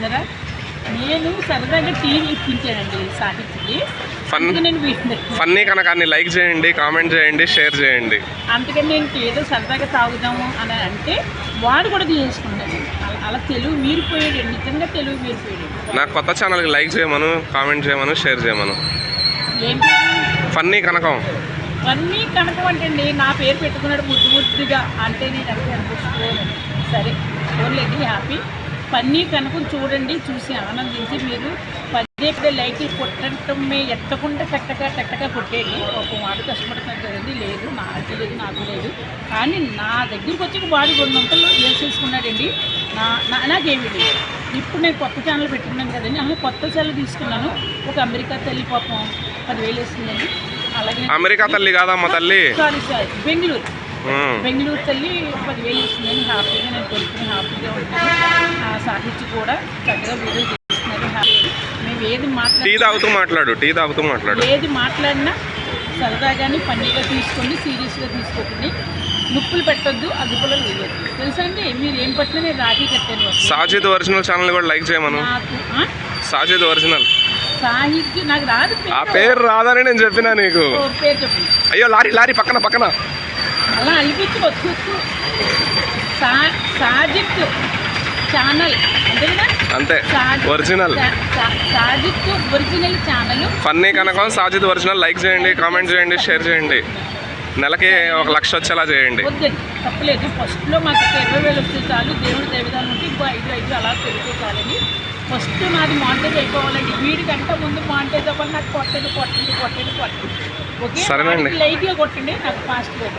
చూసారా? నేను సరదాగా టీవీ ఇప్పించానండి సాహిత్యకి. ఫన్నీ కనుక లైక్ చేయండి కామెంట్ చేయండి షేర్ చేయండి. అందుకని నేను ఏదో సరదాగా తాగుదాము అని అంటే వాడు కూడా తీసుకున్నాడు అలా తెలుగు మీరిపోయాడు నిజంగా తెలుగు మీరిపోయాడు నా కొత్త ఛానల్కి లైక్ చేయమను కామెంట్ చేయమను షేర్ చేయమను. ఫన్నీ కనకం. అన్నీ కనకం అంటే నా పేరు పెట్టుకున్నాడు ముద్దు ముద్దుగా. అంటే నేను అడిగి అనిపిస్తున్నాను సరే ఓన్లేండి హ్యాపీ? పన్నీ కనకం చూడండి చూసి ఆనందించి మీరు పదే పదే లైట్లు కొట్టడమే ఎత్తకుండా కట్టగా కట్టగా కొట్టేది ఒక వాడు కష్టపడుతున్నారు కదండి లేదు నాకు లేదు నాకు లేదు. కానీ నా దగ్గరికి వచ్చి వాడు రెండు వందలు వేసేసుకున్నాడండి నా నా- నాకేమీ లేదు ఇప్పుడు నేను కొత్త ఛానల్ పెట్టుకున్నాను కదండి. అలా కొత్త ఛానల్ తీసుకున్నాను. ఒక అమెరికా తల్లి పాపం పదివేలు వేసిందండి. అలాగే అమెరికా తల్లి కాదమ్మ తల్లి. Sorry sorry Bengaluru. బెంగళూరు తల్లి పదివేలు ఇస్తుందని హ్యాపీగా నేను కొనుక్కుని హ్యాపీగా ఉంటాను. ఆ సాహిత్య కూడా చక్కగా వీడియో చేస్తున్నారు హ్యాపీ. మేము ఏది టీ మాట్లాడి తాగుతూ మాట్లాడు టీ తాగుతూ మాట్లాడు. ఏది మాట్లాడినా సరదాగాని పండుగ తీసుకోండి సీరియస్గా తీసుకోకండి. నొప్పులు పెట్టొద్దు అదుపులో వేయద్దు. తెలుసా అండి? మీరు ఏం పట్టినా నేను రాఖీ కట్టాను. సాజిద్ ఒరిజినల్ ఛానల్ కూడా లైక్ చేయమను? సాజిద్ ఒరిజినల్. సాహిత్యం నాకు రాదు. ఆ పేరు రాదని నేను చెప్పినా నీకు. పేరు చెప్పండి అయ్యో లారీ లారీ పక్కన పక్కన. అలా అనిపించి వచ్చు సా సాజిత్ ఛానల్. అంతే కదా? అంతే. Sajid original. Sajid original channel. Funny Kanakam Sajid original. Like చేయండి కామెంట్ చేయండి షేర్ చేయండి. నెలకి ఒక లక్ష వచ్చేలా చేయండి. తప్పలేదు. ఫస్ట్లో మాకు ఇరవై వేలు వస్తే చాలు. దేవుడు దేవిదాన్ని ఉంటే ఇంకో ఐదు ఐదు అలా పెరిగితే చాలండి. ఫస్ట్ నాది మాంటేజ్ అయిపోవాలండి. వీడికంటే ముందు మాంటేజ్ అవ్వాలి. నాకు కొట్టండి కొట్టండి కొట్టండి కొట్టండి. సరేనండి.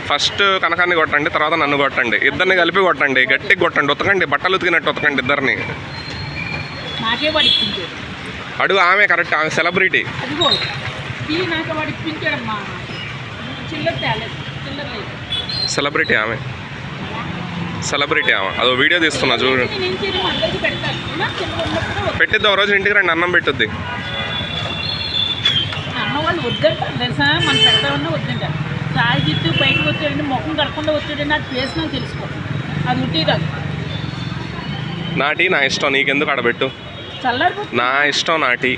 ఫాస్ట్ కనకాన్ని కొట్టండి తర్వాత నన్ను కొట్టండి. ఇద్దరిని కలిపి కొట్టండి గట్టిగా కొట్టండి ఉతకండి బట్టలు ఉతికినట్టు ఉతకండి ఇద్దరిని. అడుగు ఆమె కరెక్ట్ ఆమె సెలబ్రిటీ. సెలబ్రిటీ ఆమె. సెలబ్రిటీ ఆమె. అదో వీడియో తీస్తున్నా చూడు. నేను ఏం చేయను అందరికీ పెడతాను. నాకు చిల్లర ఉన్నప్పుడు పెట్టిద్ది ఒక రోజు ఇంటికి రండి అన్నం పెట్టుద్ది. వద్దంటారు తెలుసా? మనం పెడదామన్నా వద్దంటారు సాయిజిత్తు బయటకు వచ్చాడండి ముఖం కడకుండా వచ్చాడండి అది ఫేస్ నాకు తెలిసిపోతుంది అది ఉంటే కాదు. నాటి నా ఇష్టం. నీకెందుకు ఆడబెట్టు? చల్లారిపోతుంది నా ఇష్టం నాటి.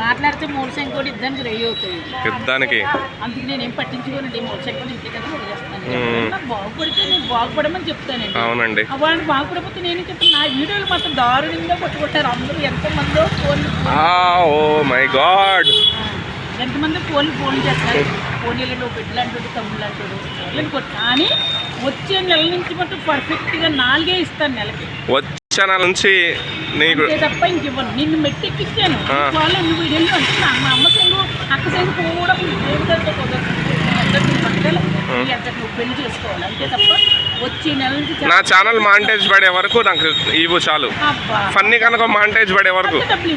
మాట్లాడితే మూడు సంకోటి ఇద్దరికి రెడీ అవుతాయి. యుద్ధానికి అందుకు నేను పట్టించుకోనండి. మూడు సంకోటి ఇంటి కదా వదిలేస్తాను. బాగుపడితే నేను బాగుపడమని చెప్తానండి. అవునండి. వాళ్ళు బాగుపడకపోతే నేను చెప్తాను? నా వీడియోలు మాత్రం దారుణంగా కొట్టుకుంటారు అందరూ ఎంతమందో ఓ మై గాడ్. ఎంతమంది ఫోన్లు ఫోన్ చేస్తారు? ఫోన్లలో నువ్వు బిడ్డలు అంటాడు తమ్ముళ్ళు అంటాడు వీళ్ళని కొట్టు కానీ వచ్చే నెల నుంచి మాత్రం పర్ఫెక్ట్గా నాలుగే ఇస్తాను నెలకి. వచ్చే నెల నుంచి నీకు తప్ప ఇంక ఇవ్వను నిన్ను మెట్టెక్కిచ్చాను. వాళ్ళు నువ్వు వీడియోలు అంటున్నా మా అమ్మ సెంగు అక్క సెంగు కూడా దేవుడితో నువ్వు పెళ్ళి చేసుకోవాలి. అంతే తప్ప వచ్చే నెల నుంచి నా ఛానల్ మాంటేజ్ పడే వరకు నాకు ఇవ్వు చాలు. ఫన్నీ కనుక మాంటేజ్ పడే వరకు. డబ్బులు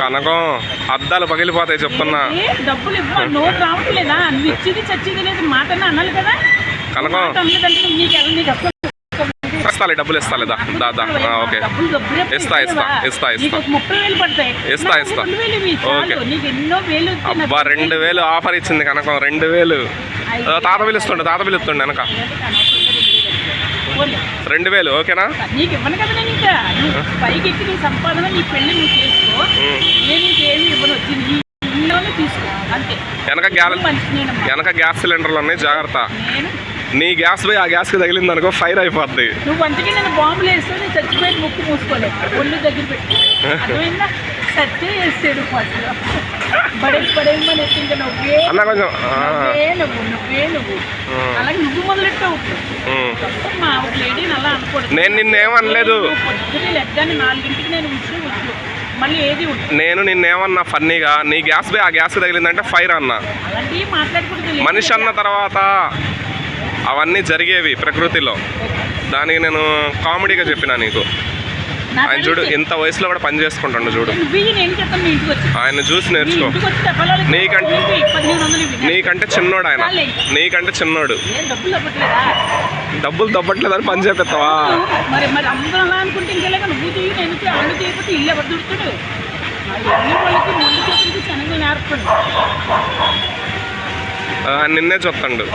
కనకం అద్దాలు పగిలిపోతాయి చెప్తున్నా. డబ్బులు ఇవ్వ నోటు రావట్లేదా? నువ్వు ఇచ్చేది చచ్చేది లేదు మాట అనాలి కదా? కనకం. ఇస్తాలే డబ్బులు ఇస్తాలే దా దా దా. ఆ, ఓకే. ఇస్తా, ఇస్తా, ఇస్తా, ఇస్తా. నీకు ఒక ముప్పై వేలు పడతాయి. ఇస్తా, ఇస్తా. ఓకే. అబ్బా రెండు వేలు ఆఫర్ ఇచ్చింది కనకం రెండు వేలు. తాత పిలుస్తుండే తాత పిలుస్తుండే వెనక. రెండు వేలు ఓకేనా? నీకు ఇవ్వను కదా నేను ఇంకా. నువ్వు పైకి ఎక్కి నీ సంపాదన నీ పెళ్ళి నువ్వు చేసుకో. నేను ఇంకేమి ఇవ్వను వచ్చి నీ ఇంట్లోనే తీసుకో. అంతే. వెనక గ్యాస్ వెనక గ్యాస్ సిలిండర్లు ఉన్నాయి జాగ్రత్త. నీ గ్యాస్ పోయి ఆ గ్యాస్కి తగిలింది అనుకో ఫైర్ అయిపోద్ది. నువ్వు అందుకే నేను బాంబులు వేస్తే నేను చచ్చిపోయి ముక్కు మూసుకోలేదు ఒళ్ళు దగ్గర పెట్టి. నువ్వే అన్న కొంచెం నువ్వే నువ్వు నువ్వే నువ్వు. ఉమ్, అలాగే నువ్వు మొదలెట్టావు. ఉమ్. మా ఒక లేడీని అలా అనకూడదు నేను నిన్నేమనలేదు. నాలుగింటికి నేను ఉచ్చు వచ్చు మళ్ళీ ఏది ఉంటుంది నేను నిన్నేమన్నా ఫన్నీగా? నీ గ్యాస్ పోయి ఆ గ్యాస్కి తగిలిందంటే ఫైర్ అన్నా. మనిషి అన్న తర్వాత అవన్నీ జరిగేవి ప్రకృతిలో. దానికి నేను కామెడీగా చెప్పిన నీకు. ఆయన చూడు ఇంత వయసులో కూడా పని చేసుకుంటాడు చూడు. ఆయన చూసి నేర్చుకో. నీకంటే-. నీకంటే చిన్నోడు ఆయన. నీకంటే చిన్నోడు. డబ్బులు దబ్బట్లేదని పని చేపిస్తావా? నిన్నే చూస్తాడు.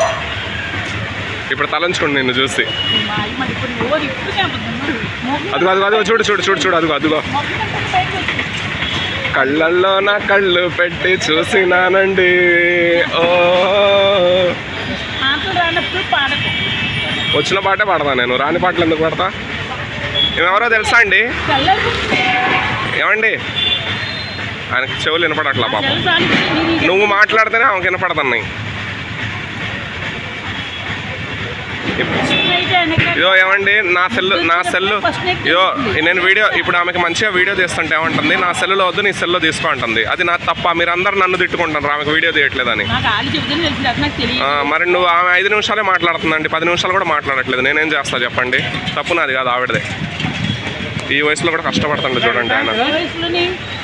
ఇప్పుడు తలంచుకోండి నిన్ను చూసి. అదిగో అదిగో అదిగో చూడు చూడు చూడు చూడు అదిగో అదిగో. కళ్ళల్లో నా కళ్ళు పెట్టి చూసినానండి. ఓ. వచ్చిన పాటే పాడతా నేను రాని పాటలు ఎందుకు పాడతా? ఎవరో తెలుసా అండి? ఏమండి? ఆయనకి చెవులు వినపడట్లా పాపం. నువ్వు మాట్లాడితేనే ఆమెకి వినపడుతున్నాయి అయితే వెనక ఇదో ఏమండి నా సెల్ నా సెల్లు. ఇదో నేను వీడియో ఇప్పుడు ఆమెకి మంచిగా వీడియో తీస్తుంటే ఏమంటుంది నా సెల్లులో వద్దు నీ సెల్లో తీసుకో అంటుంది. అది నా తప్ప మీరు అందరు నన్ను తిట్టుకుంటారు ఆమెకు వీడియో తీయట్లేదని. మరి నువ్వు ఆమె ఐదు నిమిషాలే మాట్లాడుతుందండి పది నిమిషాలు కూడా మాట్లాడట్లేదు. నేనేం చేస్తా చెప్పండి? తప్పు నాది కాదు ఆవిడదే. ఈ వయసులో కూడా కష్టపడుతుండే చూడండి ఆయన.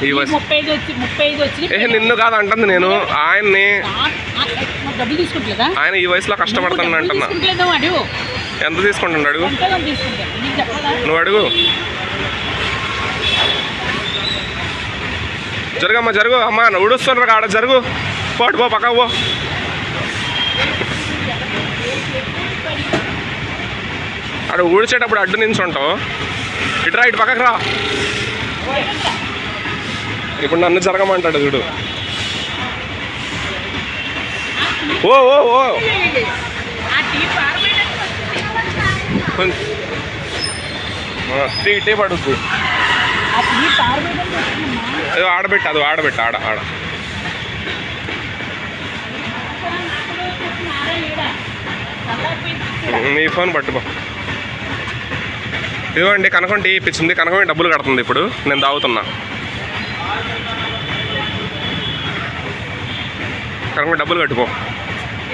ఈ వయసు- ఏ నిన్ను కాదు అంటుంది నేను. ఆయన్ని ఆయన ఈ వయసులో కష్టపడుతాను డబ్బులు అంటున్నా. ఎంత తీసుకుంటాడు అడుగు? నువ్వు అడుగు. జరుగమ్మా జరుగు. అమ్మా ఉడుస్తున్నారు ఆడ జరుగు. పోటు పో పక్క పో. ఆడ ఊడ్చేటప్పుడు అడ్డు నుంచి ఉంటావు ఇటు రా ఇటు పక్కకు రా. ఇప్పుడు నన్ను జరగమంటాడు చూడు. ఓ ఓ ఓ. ఆ టీ పారబోయడానికి కొంచెం ఆ, టీ టీ ఆడబెట్టు ఆడబెట్టు ఆడ ఆడ. నీ ఫోన్ పట్టుకో. ఇదిగోండి కనకం టీ ఇప్పించింది కనకం డబ్బులు కడుతుంది ఇప్పుడు. నేను తాగుతున్నా కనకం డబ్బులు కట్టుకో.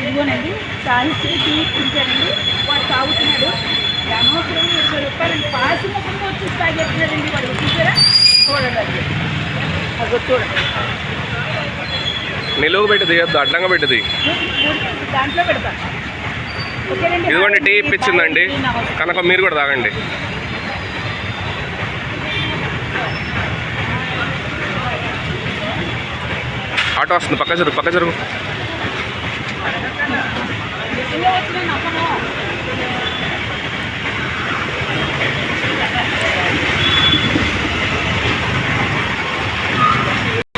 ఇదిగోనండి సాహిత్య టీ ఇప్పించారండి వాడు తాగుతున్నాడు. అనవసరం ఇరవై రూపాయలు పాసి ముఖంగా వచ్చి తాగేస్తున్నాడండి వాడు. చూసారా? చూడండి. అది అదిగో చూడండి. నిలువు పెట్టి తీయొద్దు అడ్డంగా పెట్టింది దాంట్లో ఇదిగోండి టీ ఇప్పించిందండి. కనకం మీరు కూడా తాగండి. ఆటో వస్తుంది. పక్క జరుగు పక్క జరుగు.